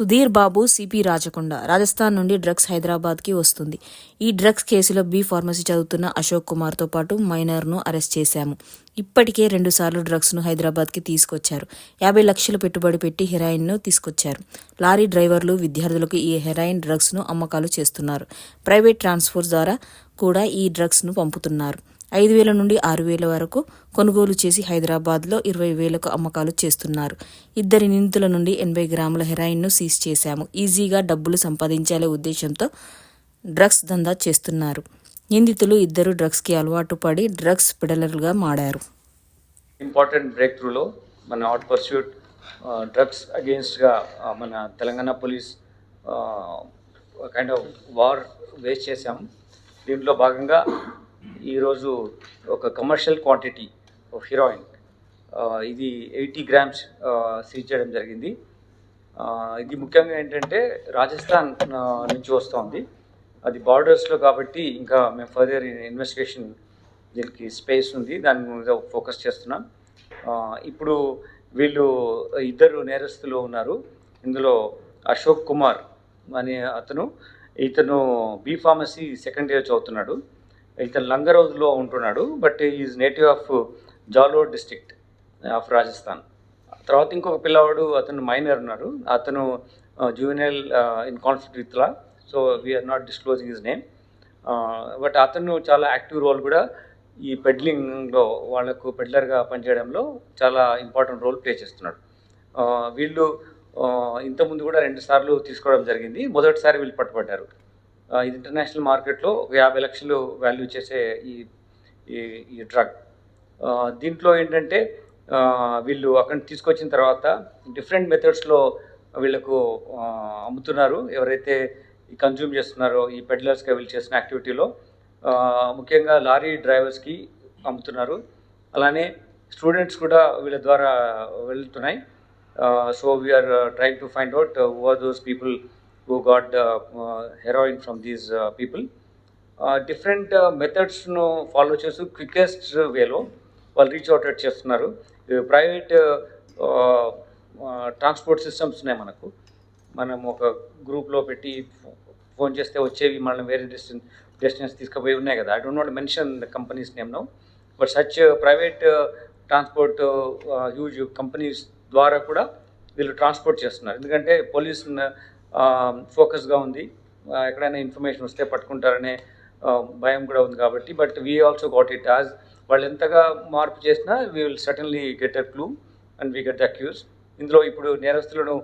Sudheer Babu CP Rachakonda. Rajasthan నుండి drugs హైదరాబాద్కి వస్తుంది. ఈ డ్రగ్స్ కేసులో బి ఫార్మసీ చదువుతున్న అశోక్ కుమార్తో పాటు మైనర్ను అరెస్ట్ చేశాము. ఇప్పటికే రెండుసార్లు డ్రగ్స్ను హైదరాబాద్కి తీసుకొచ్చారు. యాభై లక్షలు పెట్టుబడి పెట్టి హెరాయిన్ను తీసుకొచ్చారు. లారీ డ్రైవర్లు విద్యార్థులకు ఈ హెరాయిన్ డ్రగ్స్ను అమ్మకాలు చేస్తున్నారు. ప్రైవేట్ ట్రాన్స్పోర్ట్ ద్వారా కూడా ఈ డ్రగ్స్ను పంపుతున్నారు. ఐదు వేల నుండి ఆరు వేల వరకు కొనుగోలు చేసి హైదరాబాద్లో ఇరవై వేలకు అమ్మకాలు చేస్తున్నారు. ఇద్దరి నిందితుల నుండి ఎనభై గ్రాముల హెరాయిన్ను సీజ్ చేశాము. ఈజీగా డబ్బులు సంపాదించాలే ఉద్దేశంతో డ్రగ్స్ దందా చేస్తున్నారు. నిందితులు ఇద్దరు డ్రగ్స్కి అలవాటు పడి డ్రగ్స్ పెడలర్గా మారారు. ఇంపార్టెంట్ బ్రేక్ త్రూలో మన అవుట్ పర్స్యూట్ డ్రగ్స్ అగేన్స్ట్గా మన Telangana police kind of war waste చేశాం దీంట్లో భాగంగా ఈరోజు ఒక కమర్షియల్ క్వాంటిటీ ఆఫ్ హీరోయిన్ ఇది ఎయిటీ గ్రామ్స్ సీజ్ చేయడం జరిగింది. ఇది ముఖ్యంగా ఏంటంటే రాజస్థాన్ నుంచి వస్తోంది. అది బార్డర్స్లో కాబట్టి ఇంకా మేము ఫర్దర్ ఇన్వెస్టిగేషన్ దీనికి స్పేస్ ఉంది. దాని మీద ఫోకస్ చేస్తున్నాం. ఇప్పుడు వీళ్ళు ఇద్దరు నేరస్తులు ఉన్నారు. ఇందులో అశోక్ కుమార్ అనే అతను ఇతను బీ ఫార్మసీ సెకండ్ ఇయర్ చదువుతున్నాడు. ఇతను లంగరౌజ్లో ఉంటున్నాడు but is native of Jalore district of Rajasthan తర్వాత ఇంకొక పిల్లవాడు అతను మైనర్ ఉన్నారు అతను juvenile in conflict with law so we are not disclosing his name but అతను చాలా యాక్టివ్ రోల్ కూడా ఈ పెడ్లింగ్లో వాళ్ళకు పెడ్లర్గా పనిచేయడంలో చాలా ఇంపార్టెంట్ రోల్ ప్లే చేస్తున్నాడు. Uh, వీళ్ళు uh, ఇంతకుముందు కూడా రెండు సార్లు తీసుకోవడం జరిగింది. మొదటిసారి వీళ్ళు పట్టుబడ్డారు. ఇది ఇంటర్నేషనల్ మార్కెట్లో ఒక యాభై లక్షలు వాల్యూ చేసే ఈ ఈ- డ్రగ్ దీంట్లో ఏంటంటే వీళ్ళు అక్కడ తీసుకొచ్చిన తర్వాత డిఫరెంట్ మెథడ్స్లో వీళ్ళకు అమ్ముతున్నారు. ఎవరైతే ఈ కన్జ్యూమ్ చేస్తున్నారో ఈ పెడ్లర్స్గా వీళ్ళు చేసిన యాక్టివిటీలో ముఖ్యంగా లారీ డ్రైవర్స్కి అమ్ముతున్నారు. అలానే స్టూడెంట్స్ కూడా వీళ్ళ ద్వారా వెళ్తున్నాయి. So we are trying to find out over those people who got heroin from these people different మెథడ్స్ను follow చేస్తూ క్వికెస్ట్ వేలో వాళ్ళు రీచ్ అవుట్ చేస్తున్నారు. ప్రైవేట్ ట్రాన్స్పోర్ట్ సిస్టమ్స్ ఉన్నాయి మనకు. మనం ఒక గ్రూప్లో పెట్టి ఫోన్ చేస్తే వచ్చేవి మనం వేరే డెస్టిన్ డెస్టినేషన్ తీసుకుపోయి ఉన్నాయి కదా. I don't not mention the companies name no but such private transport huge companies ద్వారా కూడా వీళ్ళు ట్రాన్స్పోర్ట్ చేస్తున్నారు. ఎందుకంటే పోలీస్ ఫోకస్గా ఉంది. ఎక్కడైనా ఇన్ఫర్మేషన్ వస్తే పట్టుకుంటారనే భయం కూడా ఉంది కాబట్టి. But we also got it as వాళ్ళు ఎంతగా మార్పు చేసినా we will suddenly get a clue and we get accuse. ఇందులో ఇప్పుడు నేరస్తులను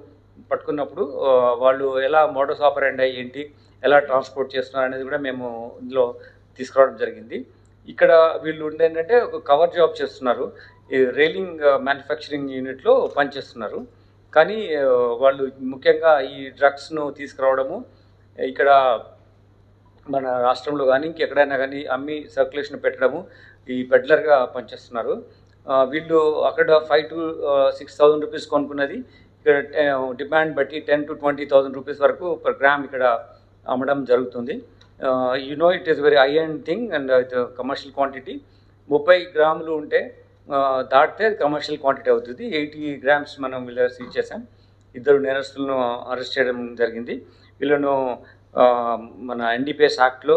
పట్టుకున్నప్పుడు వాళ్ళు ఎలా మోడస్ ఆపరండి ఏంటి ఎలా ట్రాన్స్పోర్ట్ చేస్తున్నారు అనేది కూడా మేము ఇందులో తీసుకురావడం జరిగింది. ఇక్కడ వీళ్ళు ఉండేంటంటే ఒక కవర్ జాబ్ చేస్తున్నారు. ఈ రైలింగ్ మ్యానుఫ్యాక్చరింగ్ యూనిట్లో పనిచేస్తున్నారు. కానీ వాళ్ళు ముఖ్యంగా ఈ డ్రగ్స్ను తీసుకురావడము ఇక్కడ మన రాష్ట్రంలో కానీ ఇంకెక్కడైనా కానీ అమ్మి సర్క్యులేషన్ పెట్టడము ఈ పెడ్లర్గా పనిచేస్తున్నారు. వీళ్ళు అక్కడ five to six thousand rupees కొనుక్కున్నది. ఇక్కడ డిమాండ్ బట్టి ten to twenty thousand rupees వరకు పర్ గ్రామ్ ఇక్కడ అమ్మడం జరుగుతుంది. You know it is very high and thing and commercial quantity. ముప్పై గ్రాములు ఉంటే దాటితే కమర్షియల్ క్వాంటిటీ అవుతుంది. ఎయిటీ గ్రామ్స్ మనం వీళ్ళ సీజ్ చేసాం ఇద్దరు నేరస్తులను అరెస్ట్ చేయడం జరిగింది. వీళ్ళను మన ఎన్డీపీఎస్ యాక్ట్లో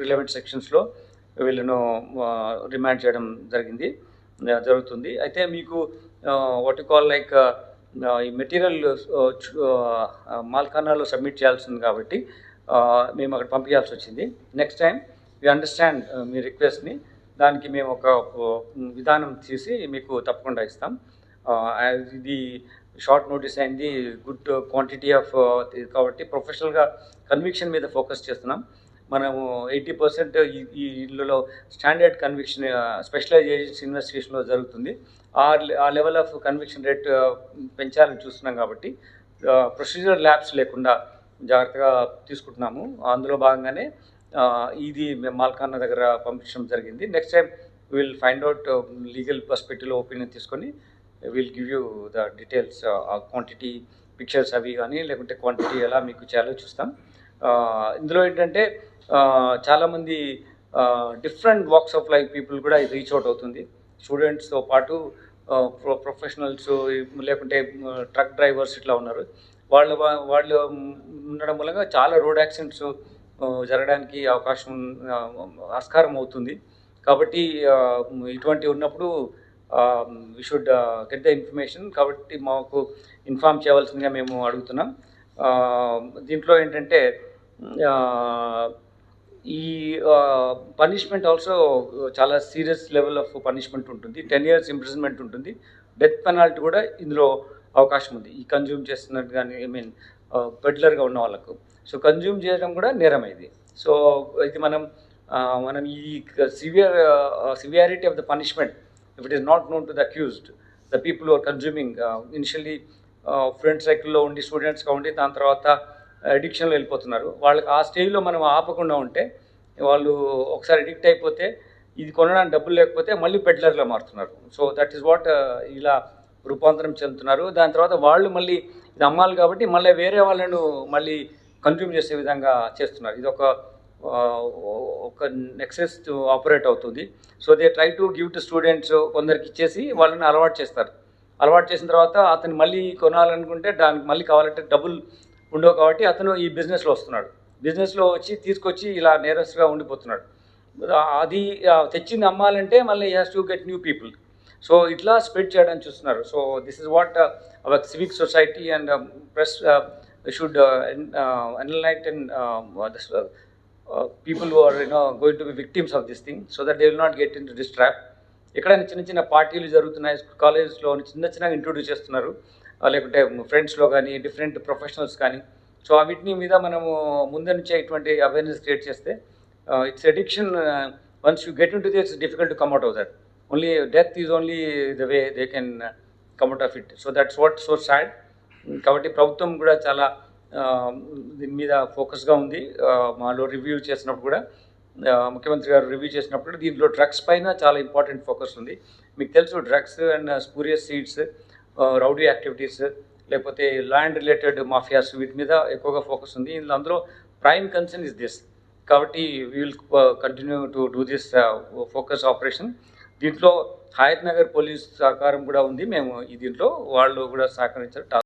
రిలవెంట్ సెక్షన్స్లో వీళ్ళను రిమాండ్ చేయడం జరిగింది. జరుగుతుంది. అయితే మీకు వాట్ కాల్ లైక్ ఈ మెటీరియల్ మాల్కానాలో సబ్మిట్ చేయాల్సింది కాబట్టి మేము అక్కడ పంపించాల్సి వచ్చింది. నెక్స్ట్ టైం వి అండర్స్టాండ్ మీ రిక్వెస్ట్ని దానికి మేము ఒక విధానం చేసి మీకు తప్పకుండా ఇస్తాం. ఇది షార్ట్ నోటీస్ అయింది గుడ్ క్వాంటిటీ ఆఫ్ కాబట్టి ప్రొఫెషనల్గా కన్విక్షన్ మీద ఫోకస్ చేస్తున్నాం. మనము ఎయిటీ పర్సెంట్ ఈ ఇళ్ళలో స్టాండర్డ్ కన్విక్షన్ స్పెషలైజేషన్స్ ఇన్వెస్టిగేషన్లో జరుగుతుంది. ఆ ఆ లెవెల్ ఆఫ్ కన్విక్షన్ రేట్ పెంచాలని చూస్తున్నాం కాబట్టి ప్రొసీజర్ ల్యాబ్స్ లేకుండా జాగ్రత్తగా తీసుకుంటున్నాము. అందులో భాగంగానే ఇది మేము మాల్కాన్న దగ్గర పంపించడం జరిగింది. Next time will find out legal పర్స్పెక్టివ్లో opinion తీసుకొని will give you the details quantity pictures అవి కానీ లేకుంటే క్వాంటిటీ ఎలా మీకు చేయాలో చూస్తాం. ఇందులో ఏంటంటే చాలామంది different walks of life people కూడా ఇది రీచ్ అవుట్ అవుతుంది. స్టూడెంట్స్తో పాటు ప్రొ ప్రొఫెషనల్స్ లేకుంటే ట్రక్ డ్రైవర్స్ ఇట్లా ఉన్నారు. వాళ్ళు వాళ్ళు ఉండడం మూలంగా చాలా రోడ్ యాక్సిడెంట్స్ జరగడానికి అవకాశం ఆస్కారం అవుతుంది. కాబట్టి ఇటువంటి ఉన్నప్పుడు we should get the information కాబట్టి మాకు ఇన్ఫామ్ చేయవలసిందిగా మేము అడుగుతున్నాం. దీంట్లో ఏంటంటే ఈ పనిష్మెంట్ ఆల్సో చాలా సీరియస్ లెవెల్ ఆఫ్ పనిష్మెంట్ ఉంటుంది. టెన్ ఇయర్స్ ఇంప్రిజన్మెంట్ ఉంటుంది. డెత్ పెనాల్టీ కూడా ఇందులో అవకాశం ఉంది. ఈ కన్జ్యూమ్ చేస్తున్నట్టు కానీ ఐ మీన్ పెడ్లర్గా ఉన్న వాళ్ళకు. సో కన్జ్యూమ్ చేయడం కూడా నేరం ఇది. సో ఇది మనం మనం ఈ severe severity of the punishment if it is not known to the accused the people are consuming initially friend సర్కిల్లో ఉండి స్టూడెంట్స్గా ఉండి దాని తర్వాత అడిక్షన్లో వెళ్ళిపోతున్నారు. వాళ్ళకి ఆ స్టేజ్లో మనం ఆపకుండా ఉంటే వాళ్ళు ఒకసారి అడిక్ట్ అయిపోతే ఇది కొనడానికి డబ్బులు లేకపోతే మళ్ళీ పెడ్లర్లో మారుతున్నారు. సో దట్ ఈస్ వాట్ ఇలా రూపాంతరం చెందుతున్నారు. దాని తర్వాత వాళ్ళు మళ్ళీ ఇది అమ్మాలి కాబట్టి మళ్ళీ వేరే వాళ్ళను మళ్ళీ కన్జ్యూమ్ చేసే విధంగా చేస్తున్నారు. ఇది ఒక ఒక నెక్సెస్ ఆపరేట్ అవుతుంది. So they try to give to students కొందరికి ఇచ్చేసి వాళ్ళని అలవాటు చేస్తారు. అలవాటు చేసిన తర్వాత అతను మళ్ళీ కొనాలనుకుంటే దానికి మళ్ళీ కావాలంటే డబుల్ ఉండవు కాబట్టి అతను ఈ బిజినెస్లో వస్తున్నాడు. బిజినెస్లో వచ్చి తీసుకొచ్చి ఇలా నేరస్గా ఉండిపోతున్నాడు. అది తెచ్చింది అమ్మాలంటే మళ్ళీ has to get new people so ఇట్లా స్ప్రెడ్ చేయడానికి చూస్తున్నారు. So this is what our civic society and press should enlighten people who are you know going to be victims of this thing so that they will not get into this trap ఎక్కడైనా చిన్న చిన్న పార్టీలు జరుగుతున్నాయి కాలేజెస్లో చిన్న చిన్నగా introduce చేస్తున్నారు. లేకుంటే ఫ్రెండ్స్లో కానీ డిఫరెంట్ ప్రొఫెషనల్స్ కానీ. సో ఆ వీటిని మీద మనము ముందు నుంచే ఇటువంటి అవేర్నెస్ క్రియేట్ చేస్తే it's addiction once you get into this difficult to come out of that only death is only the way they can come out of it so that's what so sad కాబట్టి ప్రభుత్వం కూడా చాలా దీని మీద ఫోకస్గా ఉంది. మాలో review చేసినప్పుడు కూడా ముఖ్యమంత్రి గారు రివ్యూ చేసినప్పుడు దీంట్లో డ్రగ్స్ పైన చాలా ఇంపార్టెంట్ ఫోకస్ ఉంది. మీకు తెలుసు drugs and spurious seeds rowdy activities లేకపోతే ల్యాండ్ రిలేటెడ్ మాఫియాస్ వీటి మీద ఎక్కువగా ఫోకస్ ఉంది. ఇందులో అందులో ప్రైమ్ కన్సర్న్ ఇస్ దిస్. కాబట్టి will continue to do this focus operation. దీంట్లో హయత్ నగర్ పోలీస్ సహకారం కూడా ఉంది. మేము ఈ దీంట్లో వాళ్ళు కూడా సహకరించారు.